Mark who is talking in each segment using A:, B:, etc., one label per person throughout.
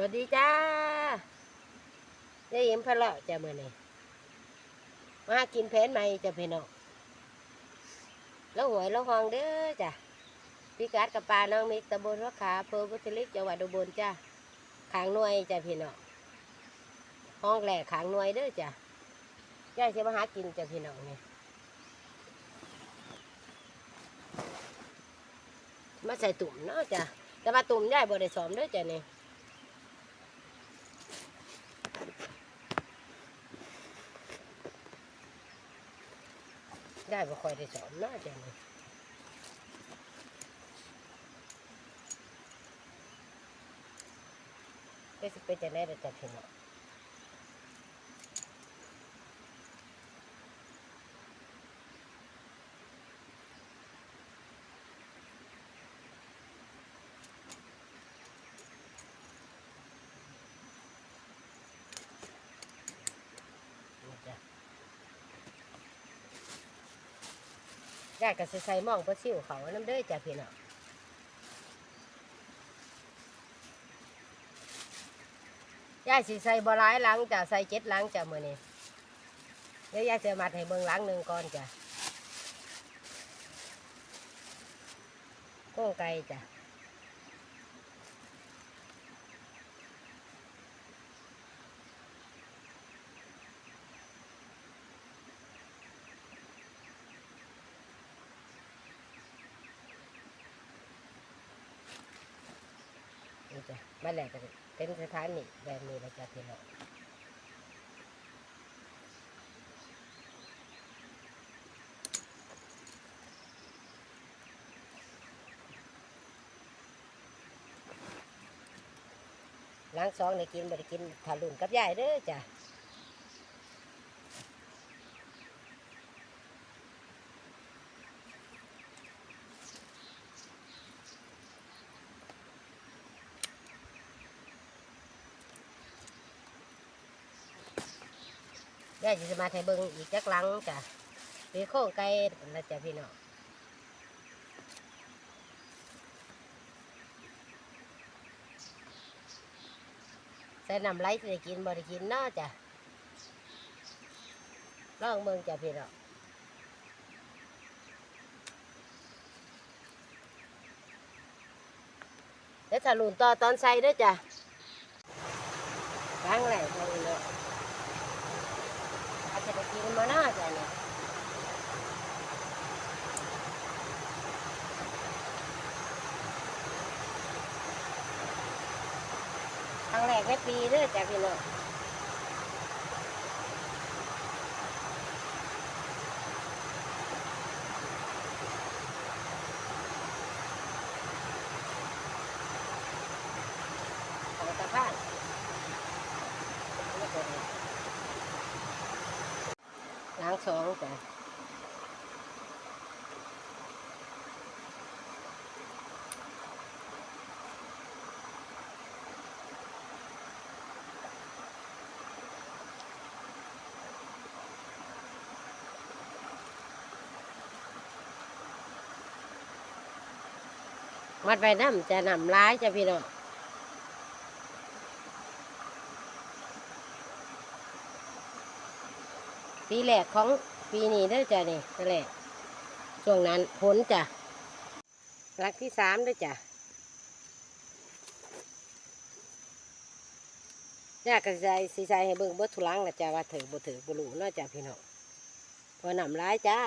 A: วัสดีจ้าได้ยินพะเลาะจ้ะมื่อนี้มากินเพนใหม่จ้ะพี่น้องแล้วหวยแล้วหองเด้อจ้ะพี่กัดกับปลาน้องมิกตะบนวัดขาเพอพุทธลิกจังหวัดอุบลจ้าขางหน่วยจ้ะพี่น้องห้องแหล่ขางหน่วยเด้อจ้ะย่ายจะมาหากินจ้ะพี่น้องนี่มาใส่ตุ่มเนาะจ้ะแต่มาตุ่มย่ายบ่ได้สอมเด้อจ้ะเนี่ ได้บ่ค่อยได้สอนน่าจะเลยได้สิเป็นจะได้แต่จัดพี่น้องนี่ ยายก็สิใส่หม่องปลาซิวเขาน้ำเด้อจ้ะพี่น้องยายสิใส่บหลายหลังจ้ะใส่เจ็ดหลังจ้ะมื้อนี้เดี๋ยวยายจะมัดให้เบิ่งหลังหนึ่งก่อนจ้ะโก้งไก่จ้ะ จ้ะมาแหลกกันเป็นสถานีแบบนี้ละจ้ะพี่น้องล้างซองในกินบริกินถาลุ่นกับยายเด้อจ้ะ ยายจะมาให้เบิ่งอีกจักหลังจ้ะปีโค้งไก่นะจ้ะพี่น้องใส่น้ำไหลสิกินบ่ได้กินเนาะจ้ะลองเบิ่งจ้ะพี่น้องแล้วถ้าลุนต่อตอนใส่ด้อจ้ะครั้งแรกเลย จจะได้กินมาหน้าจะเนี่ยครั้งแรกในปีเด้อจ้ะพี่น้องตะพานนี่ก็ดี ล้างสองจ้ะมัดไว้น้ำจะนำร้ายจะพี่น้อง ปีแรกของปีนี้ได้จ้ะนี่นั่นแหละช่วงนั้นผลจ้ะหลักที่สามด้อจ้ะยากกระจายสีใจให้เบิ่งเบิดทุลังนะจ้ะว่าถือบ่ถือบ่รู้เนาะจ้ะพี่น้องพอนำร้ายจ้า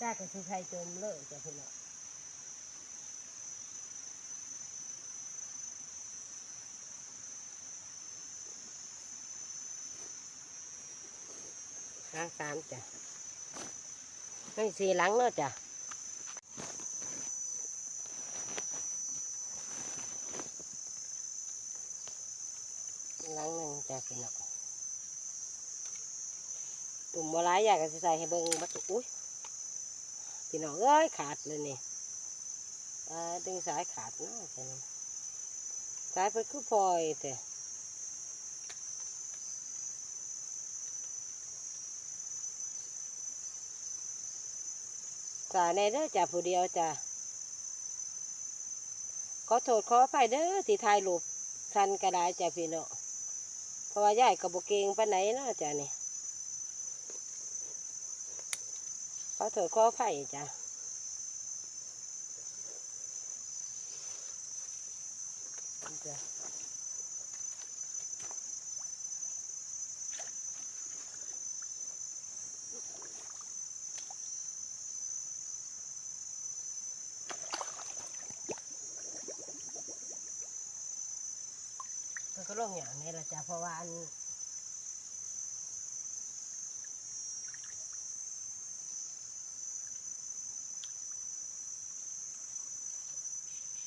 A: จ้าก็สิใครจมเลยจ้ะพี่น้องล้าสามจ้ะไม่สี่หลังเนาะจ้ะหลังหนึ่งจ้ะพี่น้องตุ่มบัวร้ายอยากจะใส่ให้เบิ่งบัดอุ้ย พี่น้องเอ้ยขาดเลยนี่ดึงสายขาดนะจ้ะนี่สายเพิ่นคือพลอยแต่สายในเด้อจ้ะผู้เดียวจ้ะขอโทษขออภัยเด้อที่ถ่ายรูปทันก็ไดจ้ะพี่น้องเพราะว่ายายกับบเกงปานไหนเนาะจ้ะนี่ ขอโทษขออภัยจ้ะจ้ะมันก็ลงอย่างนี้แหละจ้ะเพราะว่าอัน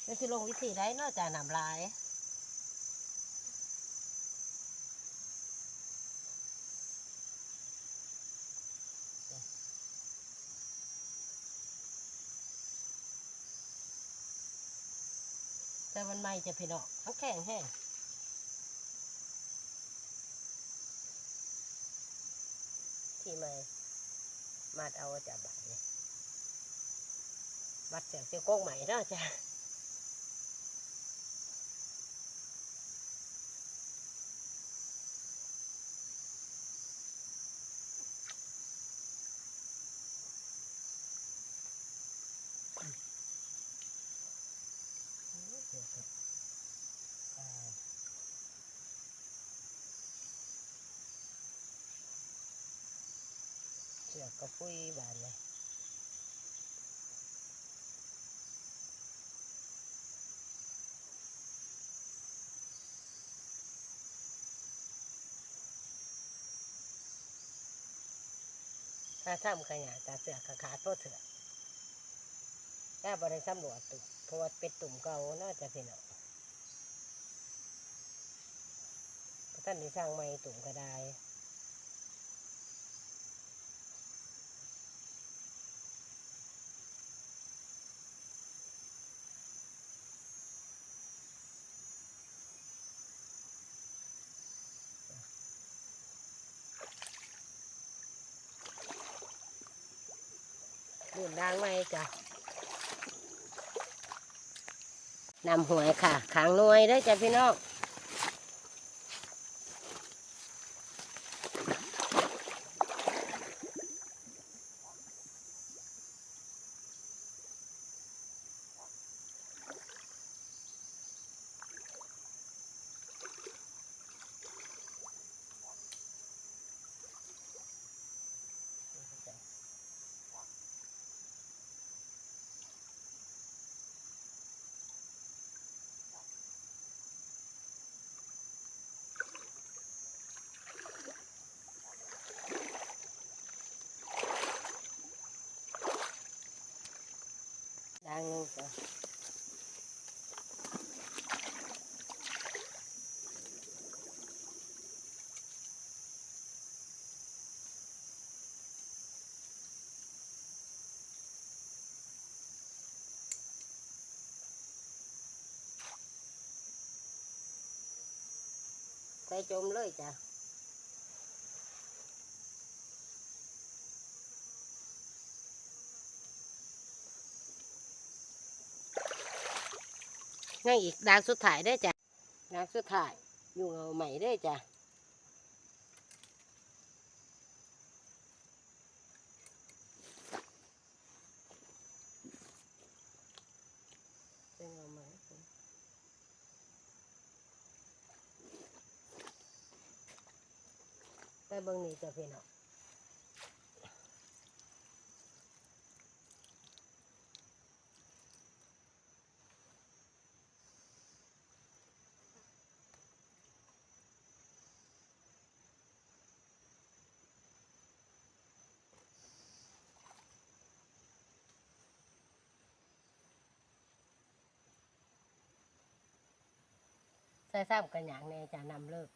A: แล้วสิลงวิธีได้นาะจ้ะนำลายแต่มันไม่จะพี่น้องมันแข็งแห้งที่ไม่มาเอาจากบาทเนี่ยมัดเสียงเจ้าโก้งใหม่เนาะจ้ะเดี๋ยวก่อนอ่าเสือ กกระปุยบานเลยถ้าทำขยะต่เสือกขาดเพราะเถื่อถ้าบริสำรวจตุ่มเพราะว่าเป็นตุ่มเก่าน่าจะพี่น้องท่านได้สร้างใหม่ตุ่มก็ได้ ดื่มดังไหมจ้ะนำหวยค่ะขางนวยได้จ้ะพี่น้อง ส่จมเลยจ้ะยังอีกดางสุดท้ายได้จ้ะดางสุดท้ายอยู่เอาใหม่ได้จ้ะเป็นเงาใหม่ ไปเบิ่งนี่จะพี่น้องใส่ซ้ำกันอย่างแน่จ้ะนำเลิก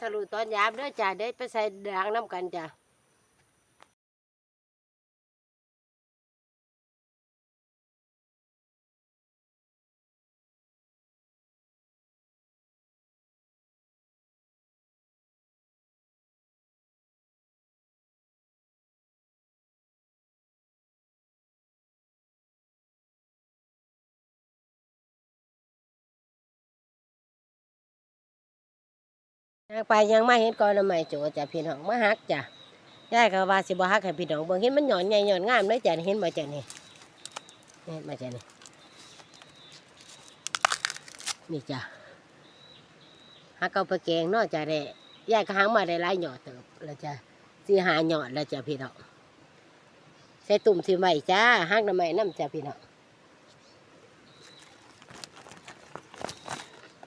A: ทะลุตอนยามเด้อจ้าเดี๋ยวไปใส่ด่างน้ำกันจ้า ยังไปยังไมาเห็นก่อนใหม่โจจ้ะพี่น้องมาฮักจ้ะยายก็ว่าสิบ่ฮักให้พี่น้องเบิ่งเห็นมันหย่อนใหญ่หย่อนงามเลยจ้ะเห็นบ่จ้ะนี่เห็นบ่จ้ะนี่นี่จ้ะฮักเอาไปแกงเนาะจ้ะเด้ยายก็หางมาได้หลายหยอดเติบแล้วจ้ะสิหาหยอดแล้วจ้ะพี่น้องใส่ตุ่มสิไว้จ้าฮักน้ำใหม่น้ำจ้ะพี่น้อง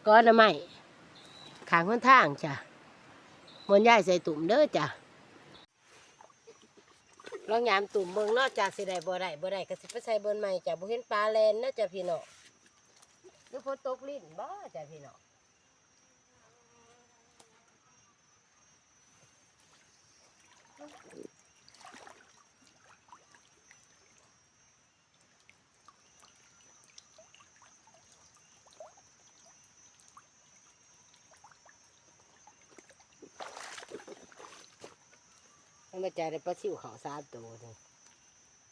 A: ก้อนน้ำใหม่ ขางคนทางจ้ะมนย่ายใส่ตุ่มเด้อจ้ะลองยามตุ่มเบิ่งเนอกจากสิได้บ่ได้บ่ได้ก็สิไปใส่บนใหม่จ้ะบ่เห็นปลาแลนนะจ้ะพี่น้องหรือฝนตกลิ้นบ่จ้ะพี่น้อง มันมาจ้ะได้ปลาซิวเขาสามตัวนี่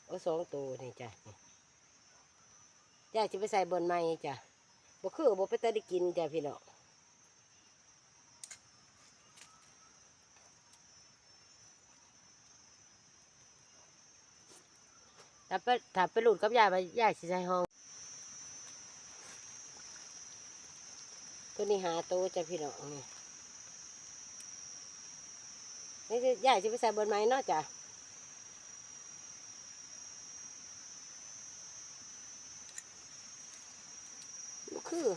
A: โอ้สองตัวนี่จ้ะนี่ยายสิไปใส่บนใหม่จ้ะบ่คือบ่ไปต่ได้กินจ้ะพี่น้องถ้าไปถ้าไปหลุดกับยายไปยายสิใส่ห้อง ตัวนี้หาตัวจ้ะพี่น้องนี่ นี่คือยายจะไปใส่บนไม้เนาะจ้ะบ่คือ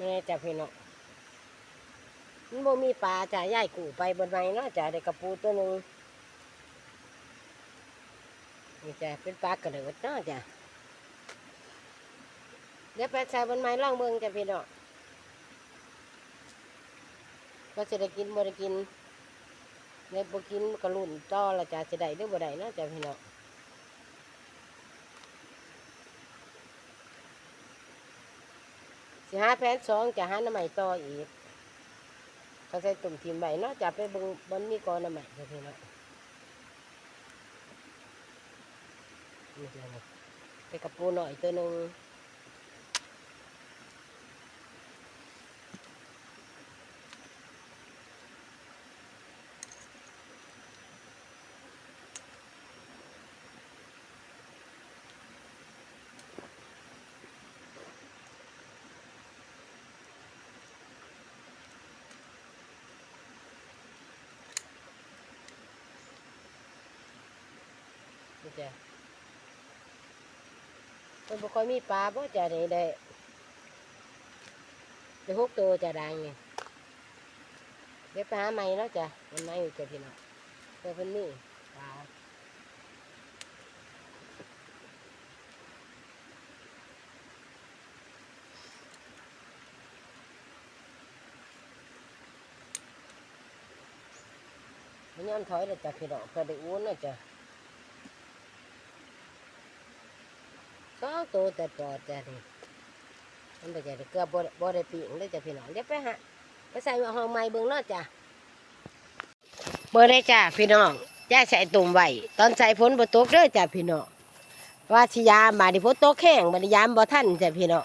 A: ไม่แจ้ะพี่น้องมันบ่มีปลาจ้ะยายกูไปบนไม้เนาะจ้ะได้กระปูตัวหนึ่งนี่จ้ะเป็นปลากระเดิดเนาะจ้ะเดี๋ยวไปใส่บนไม้ล่องเมืองจ้ะพี่น้องก็จะได้กินบ่ได้กินในบ่กินกระลุ่นต่อละจ้ะจะได้หรือบ่ได้เนาะจ้ะพี่น้อง สิหาแผนสองจะหาหน้ำใหม่ต่ออีกเขาใส่ตุ่มทีมใบเนาะจะไปบงบนมีกอหน้ำใหม่จ้ะพี่น้องนี่จ้ะไปกระปูหน่อยตัวหนึ่ง นี่จ้ะ มันบ่ค่อยมีปลาบ่จะนี่ได้ได้หกตัวจะดังนี่เดี๋ยวไปหาใหม่เนาะจ้ะมันไม่อยู่จ้ะพี่น้องเดี๋ยวเพิ่นมีปลาย้อนถอยเลยจ้ะพี่น้องก็ได้อ้วนนะจ้ะ สองตัวแต่ปอดจ้ะนี่มันไปจ้ะเกือบบ่ได้บ่ได้ปีงเลยจ้ะพี่น้องเดี๋ยวไปหาไปใส่ห้องใหม่เบิ่งนาะจ้ะบ่ได้จ้ะพี่น้องย่าใส่ตุ่มไว้ตอนใส่ฝนบ่ตกเด้อจ้ะพี่น้องว่าสิยามาดิฝนตกแห้งบัดนี้ยามบ่ทันจ้ะพี่น้อง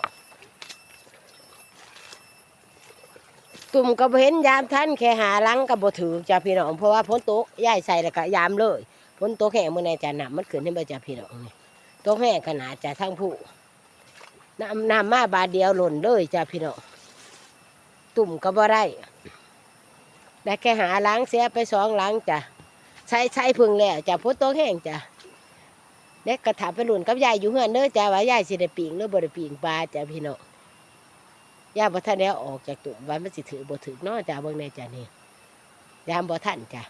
A: ตุ่มก็บ่เห็นยามท่านแค่หาลังก็บ่ถือจ้าพี่น้องเพราะว่าฝนตกย้ายใส่แล้วก็ยามเลยฝนตกแห้งมื้อใดจ้ะน้ำมันขึ้นให้บ่จ้าพี่น้องนี่ ตกแห้งขนาดจะทั้งผู้น้ำน้ำมาบาดเดียวหล่นเลยจ้าพี่น้องตุ่มก็บ่ได้ได้แค่หาหลังเสียไปสองหลังจ้ะใช้ใช้พึ่งแล้วจ้ะฝนตกแห้งจ้ะเด็กกระถาไปหลุนกับยายอยู่เฮือนเด้อจ้าว่ายายสิได้ปิงหรือบ่ได้ปิงปลาจ้ะพี่น้องยาบ่ทันแล้วออกจากตุ่มว่ามันสิถือบ่ถือนาะจ้าเบิ่งในจ้านี่ยามบ่ทันจ้ะ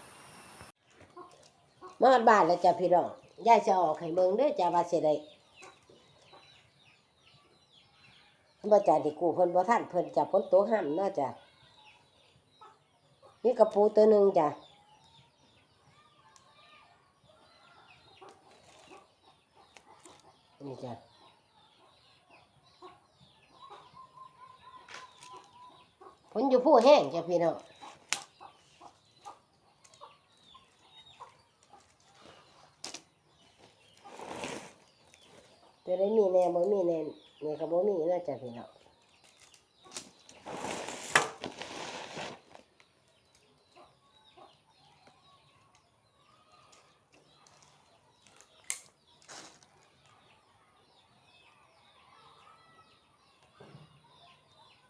A: มาฮอดบ้านแล้วจ้ะพี่น้อง ยายจะออกให้เบิ่งเด้อจ้าว่าสิได้บ่จ้าที่กูเพิ่นบ่ทันเพิ่นจ้ะฝนตกห้ำเนาะจ้ะนี่กระปูตัวหนึ่งจ้ะนี่จ้ะฝนอยู่ผู้แห้งจ้ะพี่น้อง จะได้มีแน่บ่มีแน่นี่ก็บ่มีน่าจะพี่น้อง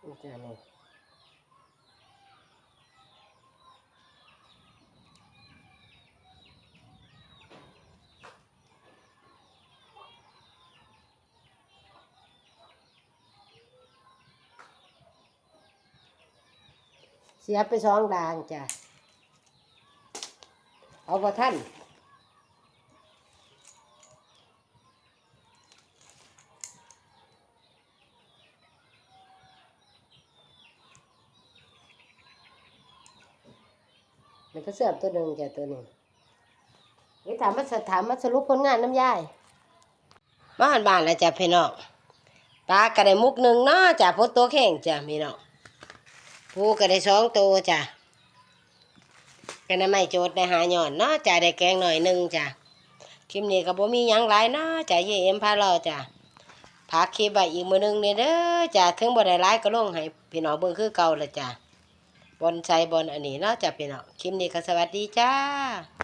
A: นี่จ้ะนี่ สียไปสองดางจ้ะ เอาพอท่านมันก็เสื่อมตัวหนึ่งจ้ะตัวหนึ่งนี่ถามมาสถามมาสรุปผลงานน้ำยายมาหันบ้านแล้วจ้ะพี่น้องปลากระไดมุกหนึ่งเนาะจ้ะพดตัวแข็งจ้ะพี่น้อง ผูก็ได้สองตัวจ้ะกันไม่โจทย์ได้หาหย่อนเนาะจ้ะได้แกงหน่อยหนึ่งจ้ะคลิปนี้ก็บ่มีหยังหลายเนาะจ่ายเยี่ยมพาเราจ้ะพากคลิปไว้อีกมือหนึงนี่เด้อจ้ะถึงบ่ได้หลายก็ลงให้พี่น้องเบิ่งคือเก่าละจ้ะบอนใจบอนอันนี้เนาะจ้ะพี่น้องคลิปนี้ก็สวัสดีจ้า